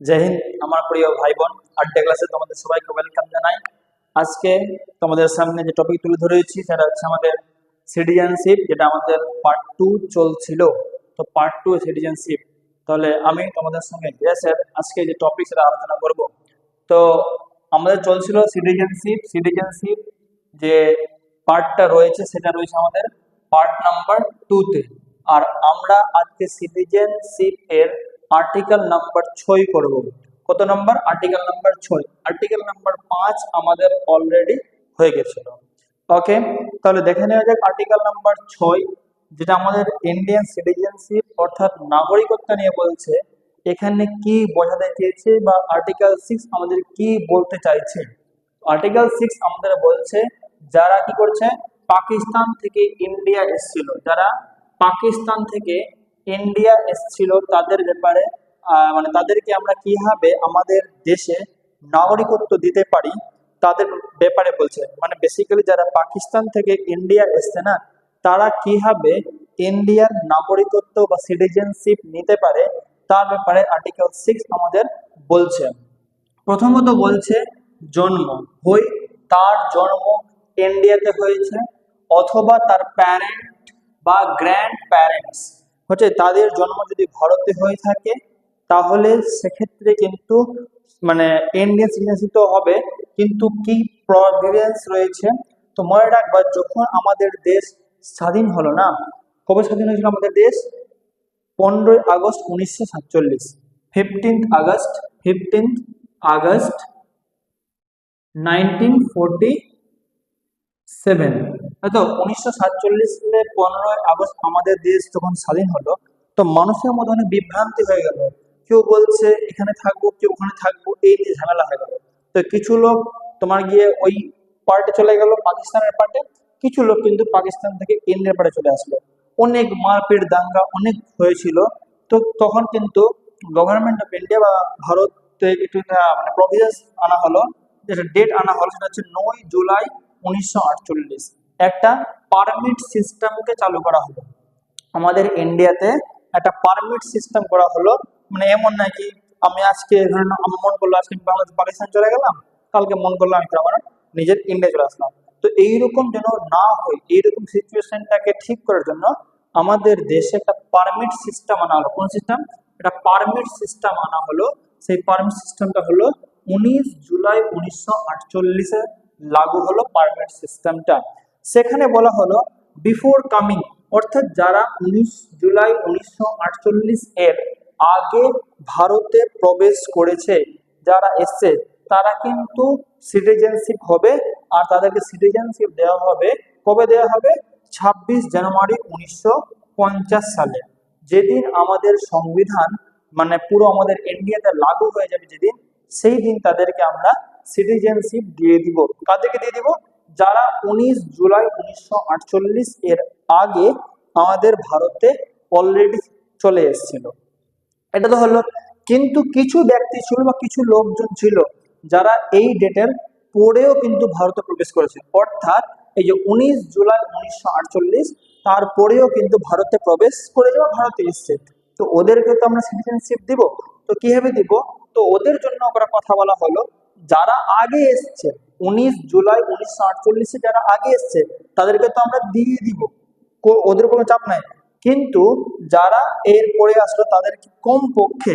জয় হিন্দ, আমার প্রিয় ভাই বোন আড্ডা ক্লাসে তোমাদের সবাইকে ওয়েলকাম জানাই। আজকে তোমাদের সামনে যে টপিক তুলে ধরেছি, সেটা হচ্ছে আমাদের সিটিজেনশিপ যেটা আমাদের পার্ট টু চলছিল। তো পার্ট টু সিটিজেনশিপ তাহলে আমি তোমাদের সঙ্গে গ্যাসের আজকে যে টপিক সেটা আলোচনা করব। তো আমাদের চলছিল সিটিজেনশিপ সিটিজেনশিপ যে পার্টটা রয়েছে, সেটা রয়েছে আমাদের পার্ট নাম্বার টুতে আর আমরা আজকে সিটিজেনশিপ এর আর্টিকেল নাম্বার ছয় করব। কত নাম্বার আর্টিকেল নাম্বার ছয়। আর্টিকেল নাম্বার পাঁচ আমাদের অলরেডি হয়ে গেছিল। ওকে তাহলে দেখে নেওয়া যাক আর্টিকেল নাম্বার ছয়, যেটা আমাদের ইন্ডিয়ান সিটিজেনশিপ অর্থাৎ নাগরিকত্ব নিয়ে বলছে, এখানে কি বোঝাতে চেয়েছে বা আর্টিকেল সিক্স আমাদের কি বলতে চাইছে? আর্টিকেল সিক্স আমাদের বলছে, যারা কি করছে? পাকিস্তান থেকে ইন্ডিয়া এসেছিল। যারা পাকিস্তান থেকে ইন্ডিয়া এসেছিল তাদের ব্যাপারে মানে তাদেরকে আমরা কীভাবে আমাদের দেশে নাগরিকত্ব দিতে পারি, তাদের ব্যাপারে বলছে। মানে বেসিক্যালি যারা পাকিস্তান থেকে ইন্ডিয়া এসছে না, তারা কীভাবে ইন্ডিয়ার নাগরিকত্ব বা সিটিজেনশিপ নিতে পারে, তার ব্যাপারে আর্টিকেল সিক্স আমাদের বলছে। প্রথমত বলছে জন্ম, হই তার জন্ম ইন্ডিয়াতে হয়েছে, অথবা তার প্যারেন্ট বা গ্র্যান্ড প্যারেন্টস হচ্ছে তাদের জন্ম যদি ভারতে হয়ে থাকে, তাহলে সেক্ষেত্রে কিন্তু মানে ইন্ডিয়ান সিটিজেনশিপ তো হবে। কিন্তু কি প্রভিডেন্স রয়েছে? তো মনে রাখবা, যখন আমাদের দেশ স্বাধীন হলো না, কবে স্বাধীন হয়েছিল আমাদের দেশ? পনেরোই আগস্ট উনিশশো সাতচল্লিশ। Fifteenth August fifteenth August nineteen forty seven. তো? উনিশশো সাতচল্লিশ পনেরোই আগস্ট আমাদের দেশ যখন স্বাধীন হলো, তো মানুষের মধ্যে অনেক বিভ্রান্তি হয়ে গেল। কেউ বলছে, এখানে থাকব, কেউ ওখানে থাকব এই নিয়ে ঝামেলা হয়ে গেল। তো কিছু লোক তোমার গিয়ে ওই পার্টে চলে গেল, পাকিস্তানের পার্টে। কিছু লোক কিন্তু পাকিস্তান থেকে ইন্ডিয়ার পার্টে চলে আসলো। অনেক মারপিট, দাঙ্গা অনেক হয়েছিল। তো তখন কিন্তু গভর্নমেন্ট অফ ইন্ডিয়া বা ভারত থেকে একটু একটা মানে প্রভিজেন্স আনা হলো। যেটা ডেট আনা হলো, সেটা হচ্ছে নয় জুলাই উনিশশো আটচল্লিশ। একটা পারমিট সিস্টেমকে চালু করা হলো। আমাদের ইন্ডিয়াতে একটা পারমিট সিস্টেম করা হলো। মানে এমন নাকি আমি আজকে ধরে নাও, আমার মন করল আজকে বাংলাদেশ, পাকিস্তান চলে গেলাম, কালকে মন করল আমি আমার নিজের ইন্ডিয়া চলে আসলাম। তো এইরকম যেন না হয়, এইরকম সিচুয়েশনটাকে ঠিক করার জন্য আমাদের দেশে একটা পারমিট সিস্টেম আনা হলো। কোন সিস্টেম একটা পারমিট সিস্টেম আনা হলো। সেই পারমিট সিস্টেমটা হলো উনিশ জুলাই উনিশশো আটচল্লিশে লাগু হলো পারমিট সিস্টেমটা সেখানে বলা হলো বিফোর কামিং অর্থাৎ যারা উনিশ জুলাই উনিশশো আটচল্লিশ এর আগে ভারতে প্রবেশ করেছে যারা এসছে তারা কিন্তু সিটিজেনশিপ হবে আর তাদেরকে সিটিজেনশিপ দেওয়া হবে কবে দেওয়া হবে ছাব্বিশ জানুয়ারি উনিশশো পঞ্চাশ সালে যেদিন আমাদের সংবিধান মানে পুরো আমাদের ইন্ডিয়াতে লাগু হয়ে যাবে যেদিন সেই দিন তাদেরকে আমরা সিটিজেনশিপ দিয়ে দিব। কাদেরকে দিয়ে দিব? যারা উনিশ জুলাই উনিশশো আটচল্লিশ এর আগে আমাদের ভারতে অলরেডি চলে এসেছিল। এটা তো হলো, কিন্তু কিছু ব্যক্তি ছিল বা কিছু লোকজন ছিল যারা এই ডেটের পরেও কিন্তু ভারতে প্রবেশ করেছে। অর্থাৎ এই যে উনিশ জুলাই উনিশশো আটচল্লিশ তারপরেও কিন্তু ভারতে প্রবেশ করে যাওয়া ভারতে এসছে। তো ওদেরকে তো আমরা সিটিজেনশিপ দিব। তো কীভাবে দিব? তো ওদের জন্য ওরা কথা বলা হলো যারা আগে এসছে, উনিশ জুলাই উনিশশো আটচল্লিশে যারা আগে এসছে, তাদেরকে তো আমরা দিয়ে দিব। ওদের কোনো চাপ নাই। কিন্তু যারা এর পরে আসলো তাদেরকে কম পক্ষে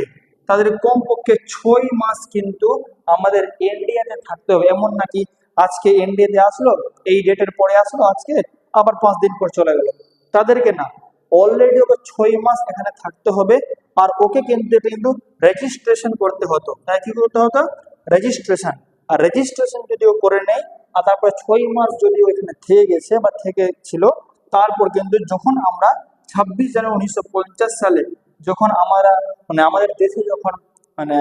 তাদের কম পক্ষে ছয় মাস কিন্তু আমাদের ইন্ডিয়াতে থাকতে হবে। এমন নাকি আজকে ইন্ডিয়াতে আসলো, এই ডেটের পরে আসলো, আজকে আবার পাঁচ দিন পর চলে গেল। তাদেরকে না অলরেডি ওকে ছয় মাস এখানে থাকতে হবে। আর ওকে কিন্তু কিন্তু রেজিস্ট্রেশন করতে হতো। তাই কি করতে হতো? রেজিস্ট্রেশন আর রেজিস্ট্রেশন যদিও করে নেয় আর তারপরে ছয় মাস যদি ও এখানে থেকে গেছে বা থেকে ছিল, তারপর কিন্তু যখন আমরা ছাব্বিশ জানুয়ারি উনিশশো পঞ্চাশ সালে যখন আমরা মানে আমাদের দেশে যখন মানে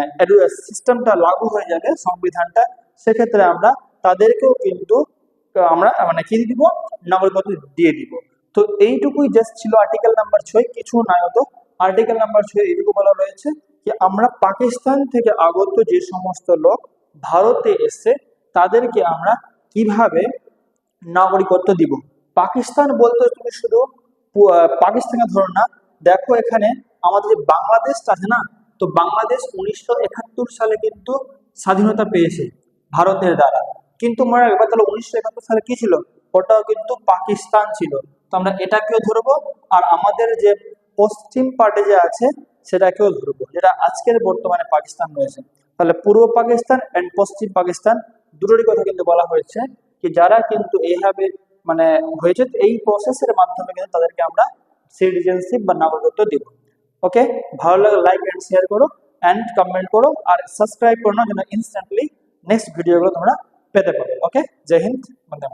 সিস্টেমটা লাগু হয়ে যাবে, সংবিধানটা, সেক্ষেত্রে আমরা তাদেরকেও কিন্তু, আমরা মানে কি দিব? নাগরিকত্ব দিয়ে দিব। তো এইটুকুই জাস্ট ছিল আর্টিকেল নাম্বার ছয়, কিছু নাই হতো আর্টিকেল নাম্বার ছয় এইটুকু বলা রয়েছে। যে আমরা পাকিস্তান থেকে আগত যে সমস্ত লোক ভারতে এসে তাদেরকে আমরা কীভাবে নাগরিকত্ব দিব? পাকিস্তান বলতে তুমি শুধু পু- আহ, পাকিস্তানে ধরো না দেখো এখানে আমাদের যে বাংলাদেশটা আছে না তো বাংলাদেশ উনিশশো একাত্তর সালে কিন্তু স্বাধীনতা পেয়েছে ভারতের দ্বারা। কিন্তু মনে রাখবে তাহলে উনিশশো একাত্তর সালে কি ছিল? ওটাও কিন্তু পাকিস্তান ছিল। তো আমরা এটাকেও ধরবো। আর আমাদের যে পশ্চিম পার্টে যে আছে সেটাকেও ধরবো যেটা আজকের বর্তমানে পাকিস্তান রয়েছে। তাহলে পূর্ব পাকিস্তান অ্যান্ড পশ্চিম পাকিস্তান দুটোরই কথা কিন্তু বলা হয়েছে কি যারা কিন্তু এইভাবে মানে হয়েছে, এই প্রসেসের মাধ্যমে কিন্তু তাদেরকে আমরা সিটিজেনশিপ বা নাগরিকত্ব দিব। ওকে ভালো লাগে লাইক অ্যান্ড শেয়ার করো অ্যান্ড কমেন্ট করো আর সাবস্ক্রাইব করো না, যেন ইনস্ট্যান্টলি নেক্সট ভিডিওগুলো তোমরা পেতে পারো। ওকে জয় হিন্দ, বন্দে